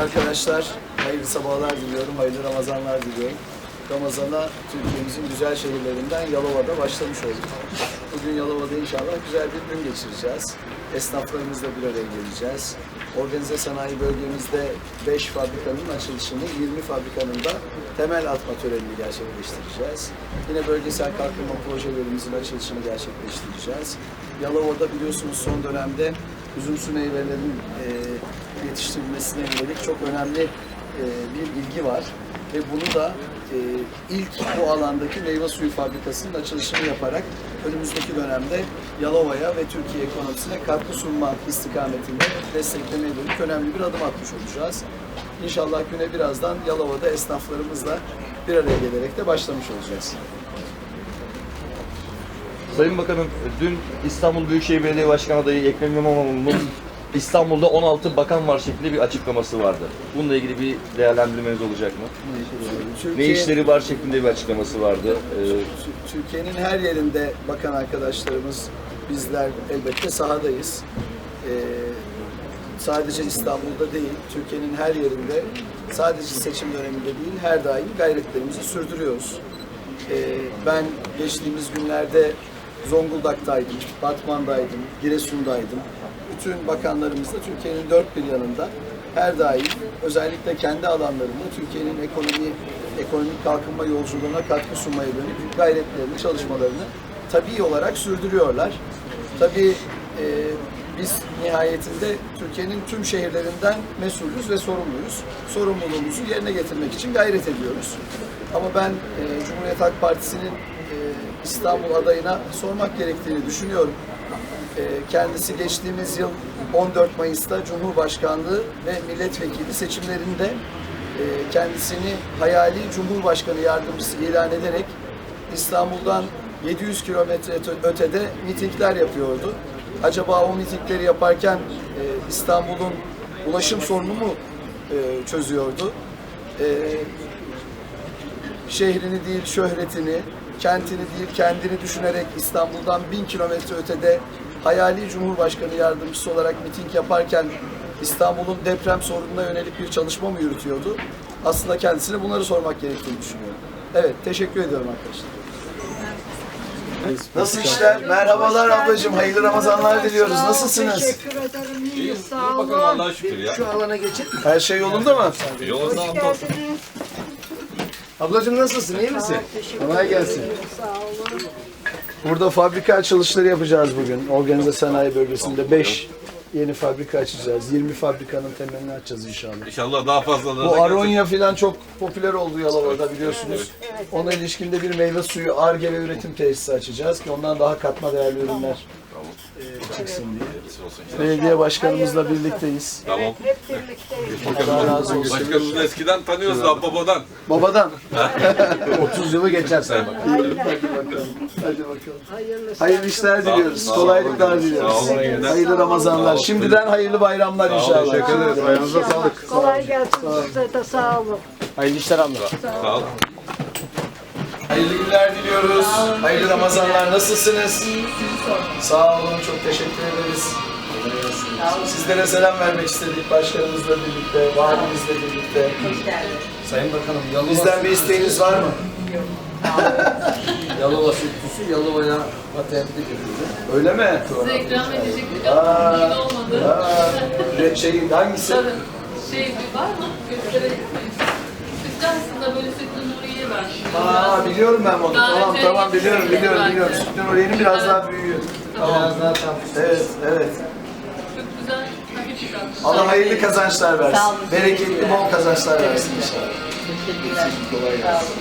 Arkadaşlar hayırlı sabahlar diliyorum, hayırlı Ramazanlar diliyorum. Ramazana Türkiye'mizin güzel şehirlerinden Yalova'da başlamış olduk. Bugün Yalova'da inşallah güzel bir gün geçireceğiz. Esnaflarımızla bir araya geleceğiz. Organize sanayi bölgemizde 5 fabrikanın açılışını, 20 fabrikanın da temel atma törenini gerçekleştireceğiz. Yine bölgesel kalkınma projelerimizin açılışını gerçekleştireceğiz. Yalova'da biliyorsunuz son dönemde üzümsü meyvelerin e, yetiştirilmesine yönelik çok önemli e, bir ilgi var. Ve bunu da e, ilk bu alandaki meyve suyu fabrikasının açılışını yaparak önümüzdeki dönemde Yalova'ya ve Türkiye ekonomisine katkı sunma istikametinde desteklemeye dönük önemli bir adım atmış olacağız. İnşallah güne birazdan Yalova'da esnaflarımızla bir araya gelerek de başlamış olacağız. Sayın Bakanım, dün İstanbul Büyükşehir Belediye Başkanı adayı Ekrem İmamoğlu'nun İstanbul'da 16 bakan var şeklinde bir açıklaması vardı. Bununla ilgili bir değerlendirmeniz olacak mı? Ne işleri var şeklinde bir açıklaması vardı. Ee, Tü- Türkiye'nin her yerinde bakan arkadaşlarımız, bizler elbette sahadayız. Ee, sadece İstanbul'da değil, Türkiye'nin her yerinde, sadece seçim döneminde değil, her daim gayretlerimizi sürdürüyoruz. Ee, ben geçtiğimiz günlerde Zonguldak'taydım, Batman'daydım, Giresun'daydım. Bütün bakanlarımız da Türkiye'nin dört bir yanında her daim özellikle kendi alanlarında Türkiye'nin ekonomi, ekonomik kalkınma yolculuğuna katkı sunmaya dönük gayretlerini, çalışmalarını tabii olarak sürdürüyorlar. Tabii e, biz nihayetinde Türkiye'nin tüm şehirlerinden mesulüz ve sorumluyuz. Sorumluluğumuzu yerine getirmek için gayret ediyoruz. Ama ben e, Cumhuriyet Halk Partisi'nin İstanbul adayına sormak gerektiğini düşünüyorum. E, kendisi geçtiğimiz yıl 14 Mayıs'ta Cumhurbaşkanlığı ve milletvekili seçimlerinde e, kendisini hayali Cumhurbaşkanı yardımcısı ilan ederek İstanbul'dan 700 kilometre öte- ötede mitingler yapıyordu. Acaba o mitingleri yaparken e, İstanbul'un ulaşım sorunu mu e, çözüyordu? Şehrini değil şöhretini, kentini değil kendini düşünerek İstanbul'dan bin kilometre ötede hayali Cumhurbaşkanı yardımcısı olarak miting yaparken İstanbul'un deprem sorununa yönelik bir çalışma mı yürütüyordu? Aslında kendisine bunları sormak gerektiğini düşünüyorum. Evet, teşekkür ediyorum arkadaşlar. Nasıl işler? Merhabalar ablacığım, hayırlı Ramazanlar diliyoruz. Nasılsınız? Teşekkür ederim. İyi, sağ Bakalım olun. Allah'a şükür ya. Şu alana geçin. Her şey yolunda mı? Yolunda Hoş geldiniz. Ablacığım nasılsın? iyi misin? Kolay gelsin. Sağ olun. Burada fabrika açılışları yapacağız bugün. Organize sanayi bölgesinde 5 yeni fabrika açacağız. 20 fabrikanın temelini açacağız inşallah. İnşallah daha Bu da Aronya falan çok popüler oldu Yalova'da biliyorsunuz. Ona ilişkinde bir meyve suyu ARGE ve üretim tesisi açacağız ki ondan daha katma değerli ürünler e, çıksın diye. Belediye başkanımızla birlikteyiz. Tamam. Hep birlikteyiz. Allah razı olsun. Başkanımızı eskiden tanıyoruz da babadan. Babadan. 30 yılı geçer sen. Hadi bakalım. Hadi bakalım. Hayırlısı. Hayırlı işler diliyoruz. Sağ olun. Kolaylıklar diliyoruz. Sağ olun. Hayırlı Ramazanlar. Şimdiden hayırlı bayramlar inşallah. Teşekkür ederiz. Ayağınıza sağlık. Kolay gelsin size de sağ olun. Hayırlı işler abla. Sağ ol. Hayırlı günler diliyoruz. Hayırlı Ramazanlar. Nasılsınız? Sağ olun. Çok teşekkür ederiz. Sizlere selam vermek istedik başkanımızla birlikte, valimizle birlikte. Sayın Bakanım Yalova, Bizden bir isteğiniz var mı? Yalova sütçüsü Yalova'ya patentli götürdü. Öyle mi? Size ikram edecektik ama olmadı. Aa, şey hangisi? Tabii. Şey bir var mı? Gösterebilir? Sütlü aslında böyle sütlü Nuriye var. Aa biliyorum ben onu. Daha Tamam önce tamam biliyorum biliyorum belki. biliyorum. Sütün Oriye'nin biraz daha büyüğü. Biraz daha tam. Evet evet. Çok güzel, hafif bir tat. Allah hayırlı kazançlar versin. Bereketli bol kazançlar versin inşallah. Kolay gelsin.